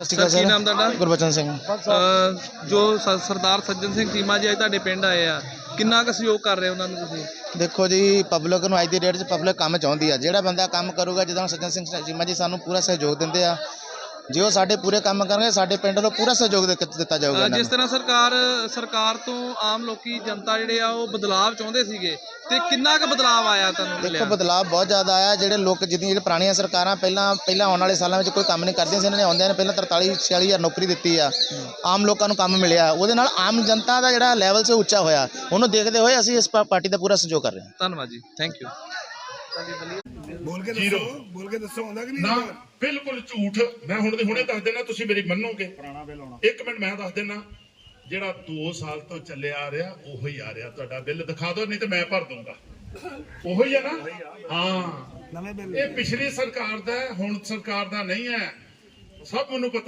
ਸਤਿ ਸ਼੍ਰੀ ਕੀ ਨਾਮ ਤੁਹਾਡਾ? ਗੁਰਬਚਨ ਸਿੰਘ। ਅਹ ਜੋ ਸ- ਸਰਦਾਰ ਸੱਜਣ ਸਿੰਘ ਚੀਮਾ ਜੀ ਅੱਜ ਤੁਹਾਡੇ ਪਿੰਡ ਆਏ ਆ ਕਿੰਨਾ ਕੁ ਸਹਿਯੋਗ ਕਰ ਰਹੇ ਉਹਨਾਂ ਨੂੰ ਤੁਸੀਂ? ਦੇਖੋ ਜੀ ਪਬਲਿਕ ਨੂੰ ਅੱਜ ਦੀ ਡੇਟ 'ਚ ਪਬਲਿਕ ਕੰਮ ਚਾਹੁੰਦੀ ਆ। ਜਿਹੜਾ ਬੰਦਾ ਕੰਮ ਕਰੂਗਾ ਜਿੱਦਾਂ ਸੱਜਣ ਸਿੰਘ ਚੀਮਾ ਜੀ ਸਾਨੂੰ ਪੂਰਾ ਸਹਿਯੋਗ ਦਿੰਦੇ ਆ ਜੇ ਉਹ ਸਾਡੇ ਪੂਰੇ ਕੰਮ ਕਰਨਗੇ ਸਾਡੇ ਪਿੰਡ ਵੱਲੋਂ ਪੂਰਾ ਸਹਿਯੋਗ ਦੇ- ਦਿੱਤਾ ਜਾਊਗਾ ਇਹਨਾਂ ਜਿਸ ਨੂੰ। ਤਰ੍ਹਾਂ ਸਰਕਾਰ ਸਰਕਾਰ ਤੋਂ ਆਮ ਲੋਕੀ ਜਨਤਾ ਜਿਹੜੇ ਆ ਉਹ ਬਦਲਾਵ ਚਾਹੁੰਦੇ ਸੀਗੇ। ਤੇ ਕਿੰਨਾ ਕੁ ਬਦਲਾਵ ਆਇਆ ਤੁਹਾਨੂੰ ਦੇਖੋ ਮਿਲਿਆ ਬਦਲਾਅ ਬਹੁਤ ਜ਼ਿਆਦਾ ਆਇਆ। ਜਿਹੜੇ ਲੋਕ ਜਿੱਦੀਆਂ ਜਿਹੜੇ ਪੁਰਾਣੀਆਂ ਸਰਕਾਰਾਂ ਪਹਿਲਾਂ ਪਹਿਲਾਂ ਆਉਣ ਵਾਲੇ ਸਾਲਾਂ ਵਿੱਚ ਕੋਈ ਕੰਮ ਨਹੀਂ ਕਰਦੀਆਂ ਸੀ ਇਹਨਾਂ ਨੇ ਆਉਂਦਿਆਂ ਨੇ ਪਹਿਲਾਂ 43 46 ਹਜ਼ਾਰ ਨੌਕਰੀ ਦਿੱਤੀ ਆ। ਆਮ ਲੋਕਾਂ ਨੂੰ ਕੰਮ ਮਿਲਿਆ। ਉਹਦੇ ਨਾਲ ਆਮ ਜਨਤਾ ਦਾ ਜਿਹੜਾ ਲੈਵਲ ਸੇ ਉੱਚਾ ਹੋਇਆ। ਉਹਨੂੰ ਦੇਖਦੇ ਹੋਏ ਅਸੀਂ ਇਸ ਪਾ- ਪਾਰਟੀ ਦਾ ਪੂਰਾ ਸਹਿਯੋਗ ਕਰ ਰਹੇ ਹਾਂ। ਧੰਨਵਾਦ ਜੀ। ਥੈਂਕ ਯੂ ਬੋਲ ਕੇ ਦੱਸੋ ਬੋਲ ਕੇ ਦੱਸੋ ਆਉਂਦਾ ਕਿ ਨਹੀਂ ਨਾ ਆਉਂਦਾ? ਬਿਲਕੁਲ ਝੂਠ। ਮੈਂ ਹੁਣ ਦੇ ਹੁਣੇ ਦੱਸ ਦੇਣਾ ਤੁਸੀਂ ਮੇਰੀ ਮੰਨੋਗੇ। ਇੱਕ ਮਿੰਟ ਮੈਂ ਦੱਸ ਦੇਣਾ ਜਿਹੜਾ 2 ਸਾਲ ਤੋਂ ਚੱਲਿਆ ਆ ਰਿਹਾ ਉਹੋ ਹੀ ਆ ਰਿਹਾ ਤੁਹਾਡਾ ਬਿੱਲ। ਦਿਖਾ ਦਿਓ ਨਹੀਂ ਤੇ ਮੈਂ ਭਰ ਦੂੰਗਾ ਉਹੋ ਹੀ ਆ ਨਾ? ਹਾਂ। ਨਵੇਂ ਬਿੱਲ। ਇਹ ਪਿਛਲੀ ਸਰਕਾਰ ਦਾ ਹੈ, ਹੁਣ ਸਰਕਾਰ ਦਾ ਨਹੀਂ ਹੈ। ਸਭ ਨੂੰ ਪਤਾ